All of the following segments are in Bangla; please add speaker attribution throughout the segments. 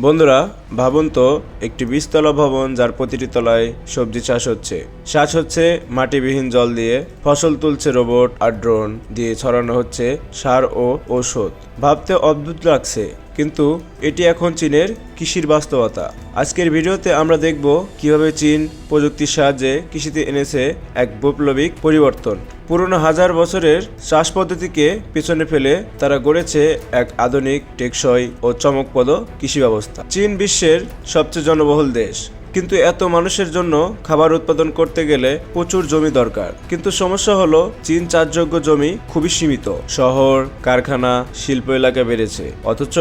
Speaker 1: বন্ধুরা, ভাবুন তো, একটি বিস্তলা ভবন যার প্রতিটি তলায় সবজি চাষ হচ্ছে। চাষ হচ্ছে মাটিবিহীন জল দিয়ে, ফসল তুলছে রোবট আর ড্রোন দিয়ে ছড়ানো হচ্ছে সার ও ঔষধ। ভাবতে অদ্ভুত লাগছে কিন্তু এটি এখন চীনের কৃষির বাস্তবতা। আজকের ভিডিওতে আমরা দেখব কীভাবে চীন প্রযুক্তির সাহায্যে কৃষিতে এনেছে এক বৈপ্লবিক পরিবর্তন। পুরনো হাজার বছরের চাষ পদ্ধতিকে পেছনে ফেলে তারা গড়েছে এক আধুনিক, টেকসই ও চমকপদ কৃষি ব্যবস্থা। চীন বিশ্বের সবচেয়ে জনবহুল দেশ। কিন্তু এত মানুষের জন্য খাবার উৎপাদন করতে গেলে প্রচুর জমি দরকার। কিন্তু সমস্যা হলো, চীন চাষযোগ্য জমি খুবই সীমিত। শহর, কারখানা, শিল্প এলাকা বেড়েছে, অথচ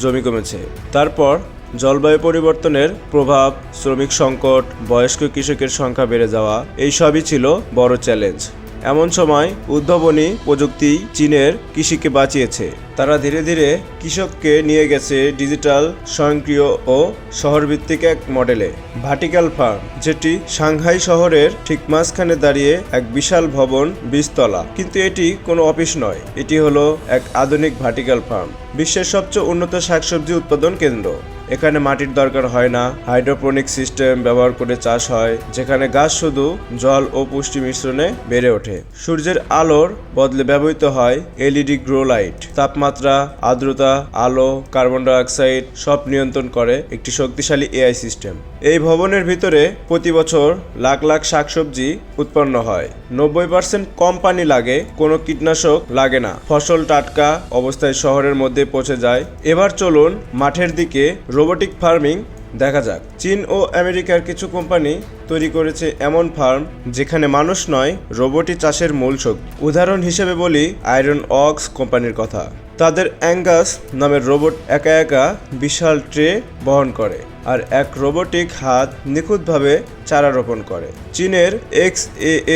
Speaker 1: জমি কমেছে। তারপর জলবায়ু পরিবর্তনের প্রভাব, শ্রমিক সংকট, বয়স্ক কৃষকের সংখ্যা বেড়ে যাওয়া, এই সবই ছিল বড় চ্যালেঞ্জ। এমন সময় উদ্ভাবনী প্রযুক্তি চীনের কৃষিকে বাঁচিয়েছে। তারা ধীরে ধীরে কৃষককে নিয়ে গেছে ডিজিটাল, স্বয়ংক্রিয় ও শহরভিত্তিক এক মডেলে। ভার্টিক্যাল ফার্ম, যেটি সাংহাই শহরের ঠিক মাঝখানে দাঁড়িয়ে এক বিশাল ভবন বীজতলা। কিন্তু এটি কোনো অফিস নয়, এটি হলো এক আধুনিক ভার্টিক্যাল ফার্ম, বিশ্বের সবচেয়ে উন্নত শাকসবজি উৎপাদন কেন্দ্র। এখানে মাটির দরকার হয় না। হাইড্রোপনিক সিস্টেম ব্যবহার করে চাষ হয়, যেখানে গাছ শুধু জল ও পুষ্টি মিশ্রণে বেড়ে ওঠে। সূর্যের আলোর বদলে ব্যবহৃত হয় এলইডি গ্রো লাইট। তাপমাত্রা, আর্দ্রতা, আলো, কার্বন ডাইঅক্সাইড সব নিয়ন্ত্রণ করে একটি শক্তিশালী এআই সিস্টেম। এই ভবনের ভিতরে প্রতি বছর লাখ লাখ শাকসবজি উৎপন্ন হয়। নব্বই পার্সেন্ট কম পানি লাগে, কোনো কীটনাশক লাগে না। ফসল টাটকা অবস্থায় শহরের মধ্যে পৌঁছে যায়। এবার চলুন মাঠের দিকে রোবোটিক ফার্মিং দেখা যাক। চীন ও আমেরিকার কিছু কোম্পানি তৈরি করেছে এমন ফার্ম যেখানে মানুষ নয় রোবটই চাষের মূল শক্তি। উদাহরণ হিসেবে বলি আয়রন অক্স কোম্পানির কথা। তাদের অ্যাঙ্গাস নামের রোবট একা একা বিশাল ট্রে বহন করে। আর এক রোবোটিক হাত নিখুঁতভাবে চারা রোপণ করে। চীনের এক্স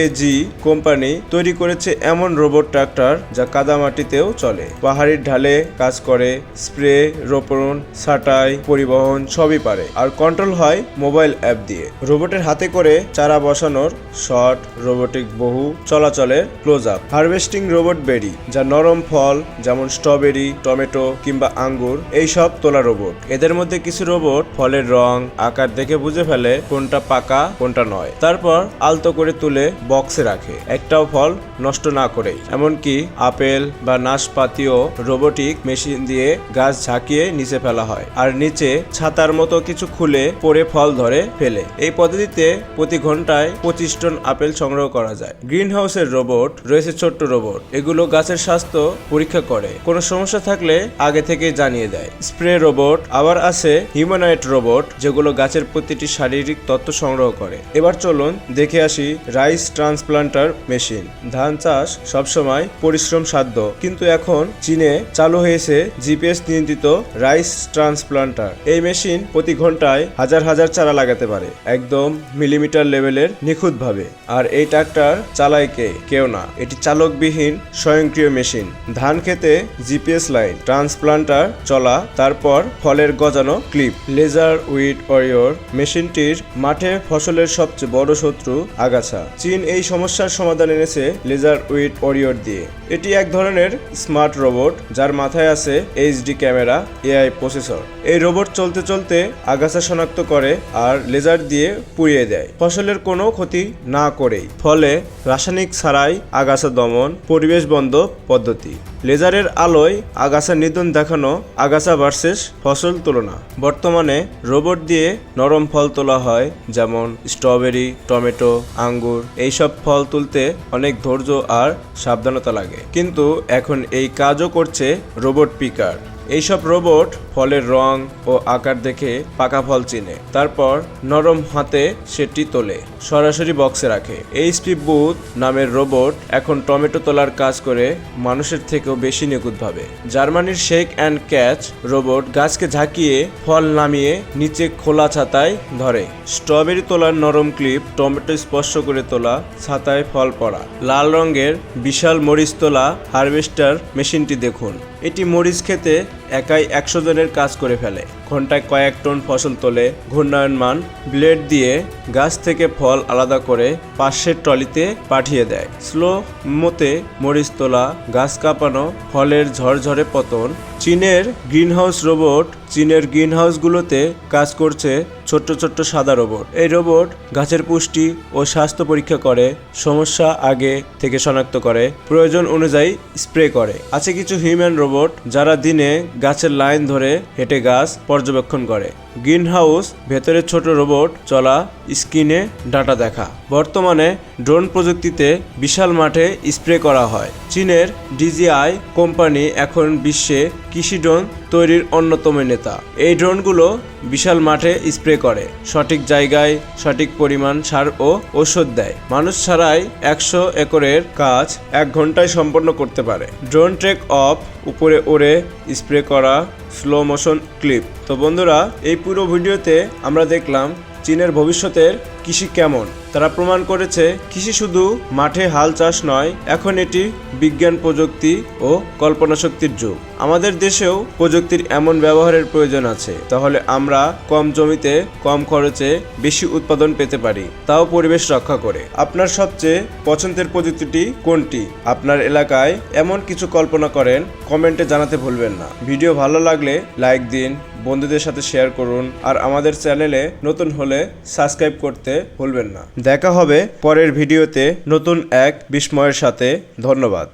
Speaker 1: এ জি কোম্পানি তৈরি করেছে এমন রোবট ট্রাক্টর যা কাদামাটিতেও চলে। পাহাড়ির ঢালে কাজ করে, স্প্রে, রোপণ, ছাঁটাই, পরিবহন সবই পারে আর কন্ট্রোল হয় মোবাইল অ্যাপ দিয়ে। রোবটের হাতে করে চারা বসানোর শট, রোবোটিক বহু চলাচলের close up harvesting robot berry যা নরম ফল যেমন স্ট্রবেরি, টমেটো কিংবা আঙ্গুর এই সব তোলা রোবট। এদের মধ্যে কিছু রোবট ফলের রং, আকার দেখে বুঝে ফেলে কোনটা পাকা, কোনটা নয়। তারপর আলতো করে তুলে বক্সে রাখে। একটাও ফল নষ্ট না করেই। এমনকি আপেল বা নাশপাতিও রোবোটিক মেশিন দিয়ে গাছ ঝাঁকিয়ে নিচে ফেলা হয়। আর নিচে ছাতার মতো কিছু খুলে পরে ফল ধরে ফেলে। এই পদ্ধতিতে প্রতি ঘন্টায় পঁচিশ টন আপেল সংগ্রহ করা যায়। গ্রিন হাউসের রোবট রয়েছে ছোট্ট রোবট এগুলো গাছের স্বাস্থ্য পরীক্ষা করে। কোনো সমস্যা থাকলে আগে থেকে জানিয়ে দেয়। স্প্রে রোবট আবার আছে হিউম্যানয়েড রোবট যেগুলো গাছের প্রতিটি শারীরিক তথ্য সংগ্রহ করে। এবার চলুন দেখে আসি রাইস ট্রান্সপ্লান্টার মেশিন। ধান চাষ সবসময় পরিশ্রম সাধ্য কিন্তু এখন চীনে চালু হয়েছে জিপিএস নিয়ন্ত্রিত রাইস ট্রান্সপ্লান্টার। এই মেশিন প্রতি ঘন্টায় হাজার হাজার চারা লাগাতে পারে, একদম মিলিমিটার লেভেলের নিখুঁতভাবে। আর এই ট্রাক্টর চালায় কে? কেউ না। এটি চালকবিহীন স্বয়ংক্রিয় মেশিন। ধান খেতে জিপিএস লাইন, ট্রান্সপ্লান্টার চলা, তারপর ফলের গজানো ক্লিপ, লেজার উইড ওরিওর মেশিনটির মাঠে ফসলের সবচেয়ে বড় শত্রু আগাছা। চীন এই সমস্যার সমাধান এনেছে লেজার উইড ওরিওর দিয়ে। এটি এক ধরনের স্মার্ট রোবট, যার মাথায় আছে এইচডি ক্যামেরা, এআই প্রসেসর। এই রোবট চলতে চলতে আগাছা শনাক্ত করে আর লেজার দিয়ে পুড়িয়ে দেয়। ফসলের কোনো ক্ষতি না করেই। ফলে রাসায়নিক ছাড়াই আগাছা দমন, পরিবেশ বন্ধ পদ্ধতি। লেজারের আলোয় আগাছা নিধন দেখানো আগাছা ভার্সেস ফসল তুলনা। বর্তমানে রোবট দিয়ে নরম ফল তোলা হয়, যেমন স্ট্রবেরি, টমেটো, আঙ্গুর, এইসব ফল তুলতে অনেক ধৈর্য আর সাবধানতা লাগে। কিন্তু এখন এই কাজও করছে রোবট পিকার। এইসব রোবট ফলের রং ও আকার দেখে পাকা ফল চিনে। তারপর নরম হাতে সেটি তোলে, সরাসরি বক্সে রাখে। এইচপি বুথ নামের রোবট এখন টমেটো তোলার কাজ করে মানুষের থেকেও বেশি নিখুঁতভাবে জার্মানির শেক অ্যান্ড ক্যাচ রোবট গাছকে ঝাঁকিয়ে ফল নামিয়ে নিচে খোলা ছাতায় ধরে। স্ট্রবেরি তোলার নরম ক্লিপ টমেটো স্পর্শ করে তোলা ছাতায় ফল পড়া। লাল রঙের বিশাল মরিচ তোলা হারভেস্টার মেশিনটি দেখুন। এটি মরিচ খেতে একাই একশো জনের কাজ করে ফেলে। ঘন্টায় কয়েক টন ফসল তোলে ঘূর্ণায়নমান ব্লেড দিয়ে গাছ থেকে ফল আলাদা করে পাশের ট্রলিতে পাঠিয়ে দেয়। স্লো মতে মরিচ তোলা, গাছ কাঁপানো, ফলের ঝরঝরে পতন, চীনের গ্রিনহাউস রোবট চীনের গ্রিন গ্রিনহাউসগুলোতে কাজ করছে ছোট্ট ছোট্ট সাদা রোবট। এই রোবট গাছের পুষ্টি ও স্বাস্থ্য পরীক্ষা করে, সমস্যা আগে থেকে শনাক্ত করে, প্রয়োজন অনুযায়ী স্প্রে করে। আছে কিছু হিউম্যান রোবট যারা দিনে গাছের লাইন ধরে হেঁটে গাছ পর্যবেক্ষণ করে। গ্রিনহাউস, ভেতরে ছোট রোবট, চলা, স্ক্রিনে ডাটা দেখা। বর্তমানে ড্রোন প্রযুক্তিতে বিশাল মাঠে স্প্রে করা হয়। চীনের ডিজিআই কোম্পানি এখন বিশ্বে কৃষি ড্রোন তৈরির অন্যতম নেতা। এই ড্রোনগুলো বিশাল মাঠে স্প্রে করে। সঠিক জায়গায় সঠিক পরিমাণ সার ও ঔষধ দেয়। মানুষ ছাড়াই একশো একরের কাজ এক ঘন্টায় সম্পন্ন করতে পারে। ড্রোন ট্রেক অফ উপরে ওড়ে স্প্রে করা স্লো মোশন ক্লিপ তো বন্ধুরা এই পুরো ভিডিওতে আমরা দেখলাম চীনের ভবিষ্যতের কৃষি কেমন? তারা প্রমাণ করেছে, কৃষি শুধু মাঠে হাল চাষ নয়, এখন এটি বিজ্ঞান প্রযুক্তি ও কল্পনা শক্তির যুগ। আমাদের দেশেও প্রযুক্তির এমন ব্যবহারের প্রয়োজন আছে, তাহলে আমরা কম জমিতে কম খরচে বেশি উৎপাদন পেতে পারি, তাও পরিবেশ রক্ষা করে। আপনার সবচেয়ে পছন্দের প্রযুক্তিটি কোনটি? আপনার এলাকায় এমন কিছু কল্পনা করেন, কমেন্টে জানাতে ভুলবেন না। ভিডিও ভালো লাগলে লাইক দিন বন্ধুদের সাথে শেয়ার করুন আর আমাদের চ্যানেলে নতুন হলে সাবস্ক্রাইব করতে ভুলবেন না। দেখা হবে পরের ভিডিওতে নতুন এক বিস্ময়ের সাথে। ধন্যবাদ।